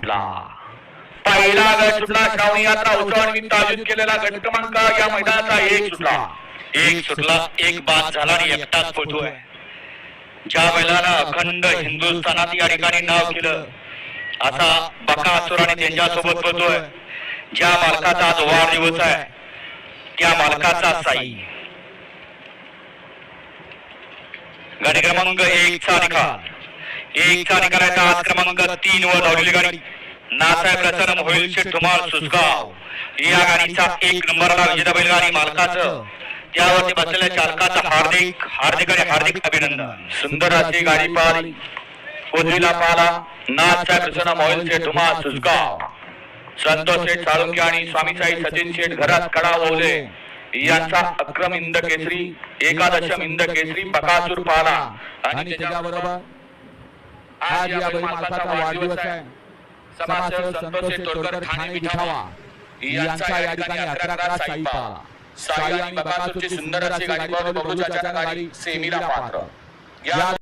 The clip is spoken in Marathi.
सुटला. पहिला गट सुटला श्रावणी यात्रा उत्सवानिमित्त आयोजित केलेला गट क्रमांक या मैदानाचा एक सुटला. एक सुटला एक बाद झाला आणि एकटाच पळतोय. ज्या बैलानं अखंड हिंदुस्थानात या ठिकाणी नाव केलं असा बकासूर आणि त्यांच्यासोबत पळतोय. ज्या मालकाचा आज वाढदिवस आहे त्या मालकाचा साई. गाडी क्रमांक एक चा निकाल एक आज क्रमांक तीन वर धावलेली गाडी. नासाहेब रतन होईल शेठ धुमाळ सुसगाव या गाडीचा एक नंबरला विजेता बैलगाडी मालकाचं. त्यावरती बसलेल्या चालकाचं हार्दिक हार्दिक आणि हार्दिक अभिनंदन. सुंदर अशी गाडी पाहिली. उजवीला पाहिला. नाथसाहेब रतन मोहिल शेठ धुमाळ सुसगाव संतोष शेठ साळुंके आणि स्वामीसाई सचिन शेठ घरात कडा ओले. यांचा अक्रम इंद केसरी एकादशम इंद केसरी बकासूर पाला. आणि त्याच्याबरोबर आज या बैल मालकाचा वाढदिवस आहे. समाजसेवक संतोष तोडकर ठाणे विठावा यांचा या ठिकाणी अकरा अकरा साई पाला साई आणि बकासूरची सुंदर अशी गाडी पाहून बबलू चाचा गाडी सेमीला पात्र. या